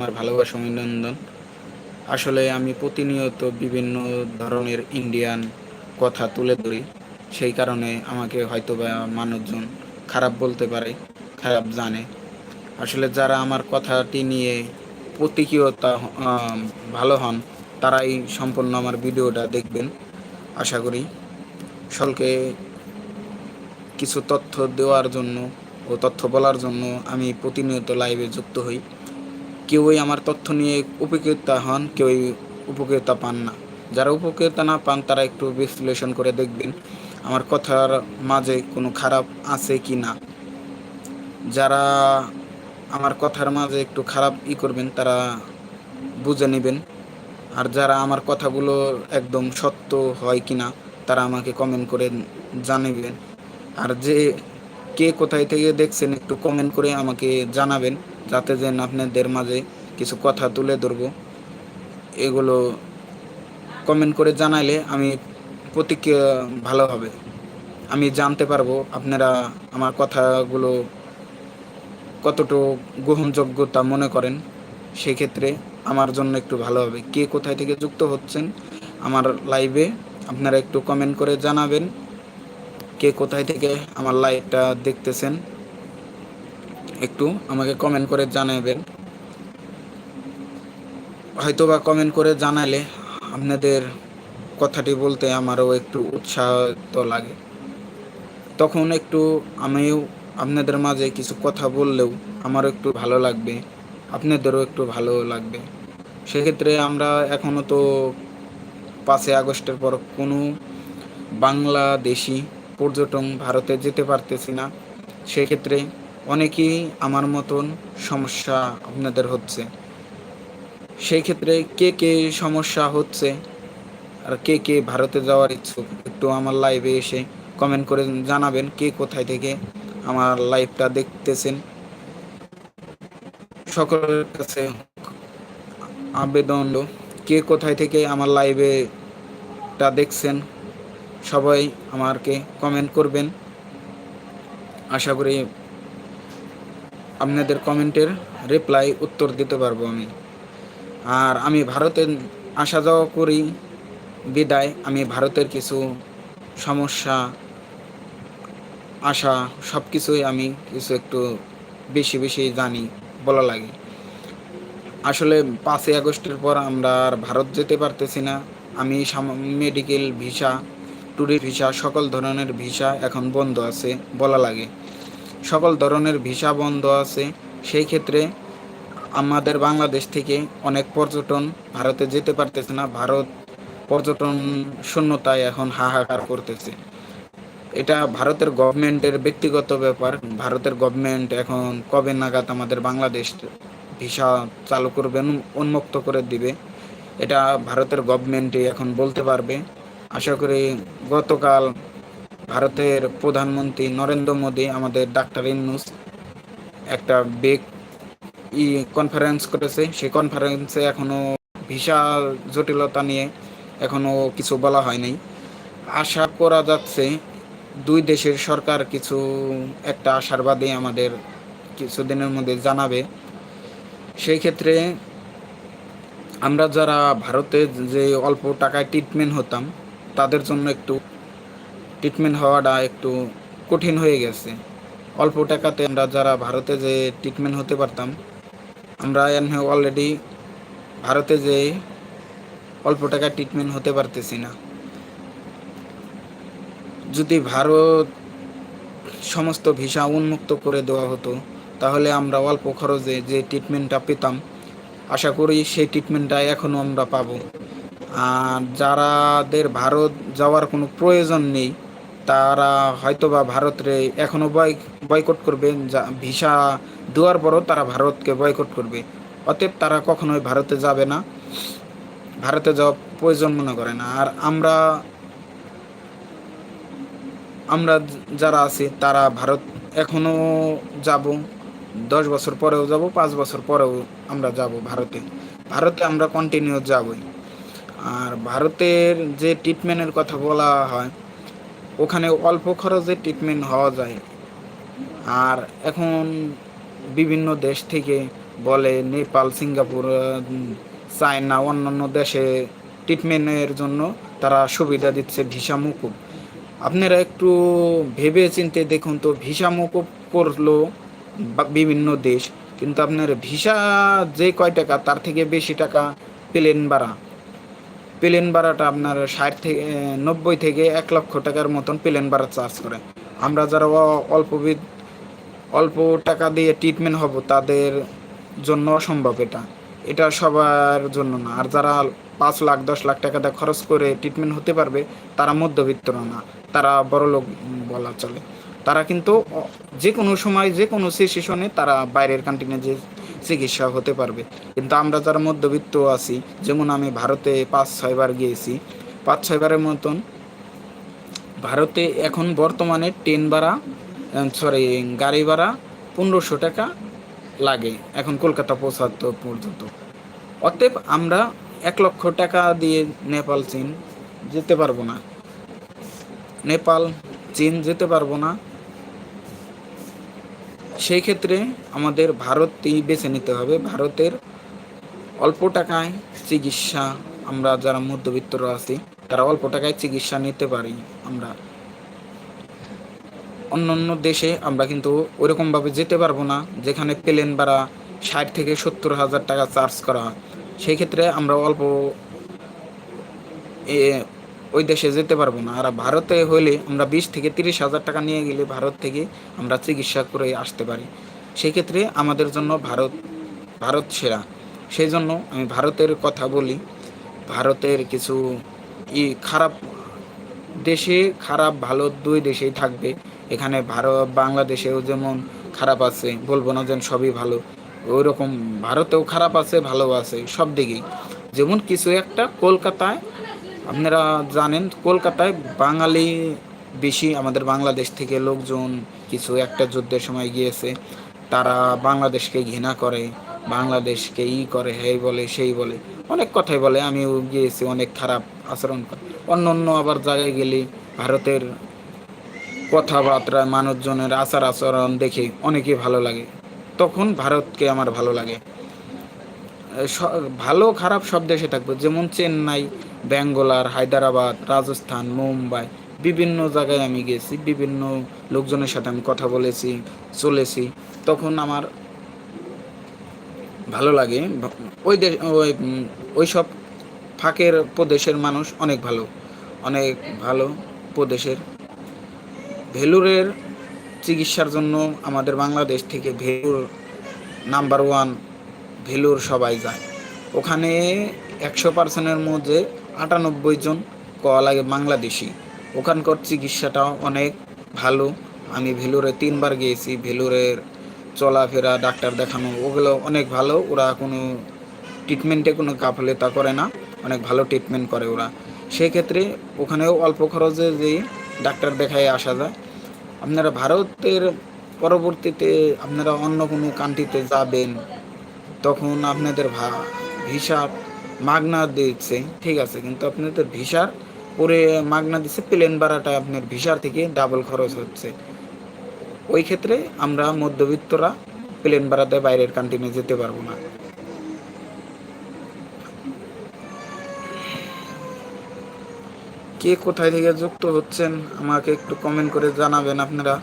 আমার ভালোবাসা, অভিনন্দন। আসলে আমি প্রতিনিয়ত বিভিন্ন ধরনের ইন্ডিয়ান কথা তুলে ধরি। সেই কারণে আমাকে হয়তো বা মানুষজন খারাপ বলতে পারে, খারাপ জানে। আসলে যারা আমার কথাটি নিয়ে প্রতিকিয়তা ভালো হন, তারাই সম্পূর্ণ আমার ভিডিওটা দেখবেন, আশা করি। সকলকে কিছু তথ্য দেওয়ার জন্য ও তথ্য বলার জন্য আমি প্রতিনিয়ত লাইভে যুক্ত হই। কেউই আমার তথ্য নিয়ে উপকৃতা হন, কেউই উপকৃতা পান না। যারা উপকৃতা না পান, তারা একটু বিশ্লেষণ করে দেখবেন আমার কথার মাঝে কোনো খারাপ আছে কি না। যারা আমার কথার মাঝে একটু খারাপ ই করবেন, তারা বুঝে নেবেন। আর যারা আমার কথাগুলো একদম সত্য হয় কি না, তারা আমাকে কমেন্ট করে জানাবেন। আর যে কে কোথায় থেকে দেখছেন, একটু কমেন্ট করে আমাকে জানাবেন। যাতে যেন আপনাদের মাঝে কিছু কথা তুলে ধরবো। এগুলো কমেন্ট করে জানাইলে আমি প্রতিক্রিয়া ভালো হবে। আমি জানতে পারব আপনারা আমার কথাগুলো কতটুকু গ্রহণযোগ্যতা মনে করেন। সেক্ষেত্রে আমার জন্য একটু ভালো হবে। কে কোথায় থেকে যুক্ত হচ্ছেন আমার লাইভে আপনারা একটু কমেন্ট করে জানাবেন। কে কোথায় থেকে আমার লাইভটা দেখতেছেন একটু আমাকে কমেন্ট করে জানাবেন হয়তো বা কমেন্ট করে জানালে আপনাদের কথাটি বলতে আমারও একটু উৎসাহ তো লাগে। তখন একটু আমিও আপনাদের মাঝে কিছু কথা বললেও আমারও একটু ভালো লাগবে, আপনাদেরও একটু ভালো লাগবে। সেক্ষেত্রে আমরা এখনও তো পাঁচই আগস্টের পর কোনো বাংলাদেশি পর্যটন ভারতে যেতে পারতেছি না। সেক্ষেত্রে অনেকেই আমার মতন সমস্যা আপনাদের হচ্ছে। সেই ক্ষেত্রে কে কে সমস্যা হচ্ছে আর কে কে ভারতে যাওয়ার ইচ্ছুক, একটু আমার লাইভে এসে কমেন্ট করে জানাবেন কে কোথায় থেকে আমার লাইভটা দেখতেছেন। সকলের কাছে আবেদন কে কোথায় থেকে আমার লাইভেটা দেখছেন সবাই আমাকে কমেন্ট করবেন। আশা করি আপনাদের কমেন্টের রিপ্লাই উত্তর দিতে পারব আমি। আর আমি ভারতে আসা যাওয়া করি, বিদায়। আমি ভারতের কিছু সমস্যা, আশা সব কিছুই আমি কিছু একটু বেশি বেশি জানি, বলা লাগে। আসলে পাঁচই আগস্টের পর আমরা আর ভারত যেতে পারতেছি না। আমি মেডিকেল ভিসা ট্যুরিস্ট ভিসা সকল ধরনের ভিসা এখন বন্ধ আছে, বলা লাগে। সকল ধরনের ভিসা বন্ধ আছে। সেই ক্ষেত্রে আমাদের বাংলাদেশ থেকে অনেক পর্যটন ভারতে যেতে পারতেছে না। ভারত পর্যটন শূন্যতায় এখন হাহাকার করতেছে। এটা ভারতের গভর্নমেন্টের ব্যক্তিগত ব্যাপার। ভারতের গভর্নমেন্ট এখন কবে নাগাদ আমাদের বাংলাদেশ ভিসা চালু করবে উন্মুক্ত করে দিবে? এটা ভারতের গভর্নমেন্টই এখন বলতে পারবে। আশা করি গতকাল ভারতের প্রধানমন্ত্রী নরেন্দ্র মোদী আমাদের ডাক্তার ইনুস একটা বেগ ই কনফারেন্স করেছে। সেই কনফারেন্সে এখনও ভিসা জটিলতা নিয়ে এখনও কিছু বলা হয়নি আশা করা যাচ্ছে দুই দেশের সরকার কিছু, একটা আশাবাদী আমাদের কিছুদিনের মধ্যে জানাবে। সেই ক্ষেত্রে আমরা যারা ভারতে যে অল্প টাকায় ট্রিটমেন্ট হতাম, তাদের জন্য একটু ট্রিটমেন্ট হওয়াটা একটু কঠিন হয়ে গেছে। অল্প টাকাতে আমরা যারা ভারতে যে ট্রিটমেন্ট হতে পারতাম, আমরা অলরেডি ভারতে যে অল্প টাকায় ট্রিটমেন্ট হতে পারতেছি না। যদি ভারত সমস্ত ভিসা উন্মুক্ত করে দেওয়া হতো, তাহলে আমরা অল্প খরচে যে ট্রিটমেন্টটা পেতাম, আশা করি সেই ট্রিটমেন্টটা এখনও আমরা পাবো। আর যারাদের ভারত যাওয়ার কোনো প্রয়োজন নেই তারা হয়তো বা ভারতরে এখনও বয়, বয়কট করবে, যা, ভিসা দেওয়ার পরও তারা ভারতকে বয়কট করবে। অতএব তারা কখনোই ভারতে যাবে না। ভারতে যাওয়া প্রয়োজন মনে করে না। আর আমরা আমরা যারা আছি, তারা ভারত এখনও যাব। দশ বছর পরেও যাব, পাঁচ বছর পরেও আমরা যাব ভারতে। ভারতে আমরা কন্টিনিউ যাবই। আর ভারতের যে ট্রিটমেন্টের কথা বলা হয় ওখানে অল্প খরচে ট্রিটমেন্ট হওয়া যায়। আর এখন বিভিন্ন দেশ থেকে বলে নেপাল, সিঙ্গাপুর চায়না, অন্যান্য দেশে ট্রিটমেন্টের জন্য তারা সুবিধা দিচ্ছে ভিসা মুকুব। আপনারা একটু ভেবে চিনতে দেখুন তো, ভিসা মুকুব করল বিভিন্ন দেশ, কিন্তু আপনার ভিসা যে কয় টাকা, তার থেকে বেশি টাকা প্লেন ভাড়া প্লেন ভাড়াটা আপনার ষাট থেকে নব্বই থেকে এক লক্ষ টাকার মতন প্লেন ভাড়া চার্জ করে। আমরা যারা অ- অল্প টাকা দিয়ে ট্রিটমেন্ট হব, তাদের জন্য অসম্ভব এটা। এটা সবার জন্য না। আর যারা পাঁচ লাখ, দশ লাখ টাকা দিয়ে খরচ করে ট্রিটমেন্ট হতে পারবে, তারা মধ্যবিত্তরা না তারা বড় লোক বলা চলে। তারা কিন্তু যে কোনো সময় যে কোনো সিচুয়েশনে তারা বাইরের কান্ট্রিনে যে চিকিৎসা হতে পারবে। কিন্তু আমরা যারা মধ্যবিত্ত আছি, যেমন আমি ভারতে পাঁচ ছয়বার গিয়েছি, পাঁচ ছয়বারের মতন ভারতে এখন বর্তমানে ট্রেন ভাড়া সরি গাড়ি ভাড়া পনেরোশো টাকা লাগে, এখন কলকাতা পৌঁছাতে পর্যন্ত। অতএব আমরা এক লক্ষ টাকা দিয়ে নেপাল, চীন যেতে পারব না। নেপাল, চীন যেতে পারব না। সেই ক্ষেত্রে আমাদের ভারতই বেছে নিতে হবে। ভারতের অল্প টাকায় চিকিৎসা আমরা যারা মধ্যবিত্তরা আছি, তারা অল্প টাকায় চিকিৎসা নিতে পারি আমরা। অন্য অন্য দেশে আমরা কিন্তু ওইরকমভাবে যেতে পারব না, যেখানে প্লেন ভাড়া ষাট থেকে সত্তর হাজার টাকা চার্জ করা। সেই ক্ষেত্রে আমরা অল্প ওই দেশে যেতে পারব না। আর ভারতে হলে আমরা বিশ থেকে তিরিশ হাজার টাকা নিয়ে গেলে ভারত থেকে আমরা চিকিৎসা করে আসতে পারি। সেক্ষেত্রে আমাদের জন্য ভারত ভারত সেরা। সেই জন্য আমি ভারতের কথা বলি। ভারতের কিছু ই খারাপ, দেশে খারাপ, ভালো দুই দেশেই থাকবে। এখানে ভারত, বাংলাদেশেও যেমন খারাপ আছে, বলব না যেন সবই ভালো। ওই রকম ভারতেও খারাপ আছে ভালো আছে, সব দিকেই। যেমন কিছু একটা কলকাতায় আপনারা জানেন, কলকাতায় বাঙালি বেশি আমাদের বাংলাদেশ থেকে লোকজন কিছু একটা যুদ্ধের সময় গিয়েছে। তারা বাংলাদেশকে ঘৃণা করে, বাংলাদেশকে ই করে, হেই বলে, সেই বলে। অনেক কথাই বলে, আমিও গিয়েছি অনেক খারাপ আচরণ করে। অন্য অন্য আবার জায়গায় গেলে ভারতের কথাবার্তা মানুষজনের আচার আচরণ দেখে অনেকই ভালো লাগে। তখন ভারতকে আমার ভালো লাগে। ভালো খারাপ সব দেশে থাকবে। যেমন চেন্নাই, ব্যাঙ্গালোর, হায়দ্রাবাদ, রাজস্থান, মুম্বাই, বিভিন্ন জায়গায় আমি গেছি, বিভিন্ন লোকজনের সাথে আমি কথা বলেছি, চলেছি। তখন আমার ভালো লাগে। ওই দেশ ওই ওই সব ফাঁকের প্রদেশের মানুষ অনেক ভালো। অনেক ভালো প্রদেশের। ভেলুরের চিকিৎসার জন্য আমাদের বাংলাদেশ থেকে ভেলুর নাম্বার ওয়ান ভেলুর সবাই যায়। ওখানে একশো পার্সেন্টের মধ্যে আটানব্বই জন কওয়া লাগে বাংলাদেশি। ওখানকার চিকিৎসাটা অনেক ভালো। আমি ভেলোরে তিনবার গিয়েছি, ভেলোরের চলাফেরা, ডাক্তার দেখানো, ওগুলো অনেক ভালো। ওরা কোনো ট্রিটমেন্টে কোনো গাফলেতা করে না, অনেক ভালো ট্রিটমেন্ট করে ওরা। সেক্ষেত্রে ওখানেও অল্প খরচে যে ডাক্তার দেখায় আসা যায়। আপনারা ভারতের পরবর্তীতে আপনারা অন্য কোনো কান্ট্রিতে যাবেন তখন আপনাদের ভা- ভিসা মাগনা দিচ্ছে ঠিক আছে, কিন্তু আপনাদের ভিসার পরে মাগনা দিচ্ছে প্লেন ভাড়াটা আপনার ভিসার থেকে ডাবল খরচ হচ্ছে। ওই ক্ষেত্রে আমরা মধ্যবিত্তরা প্লেন ভাড়াতে বাইরের কান্ট্রিনে যেতে পারব না। কে কোথায় থেকে যুক্ত হচ্ছেন আমাকে একটু কমেন্ট করে জানাবেন আপনারা।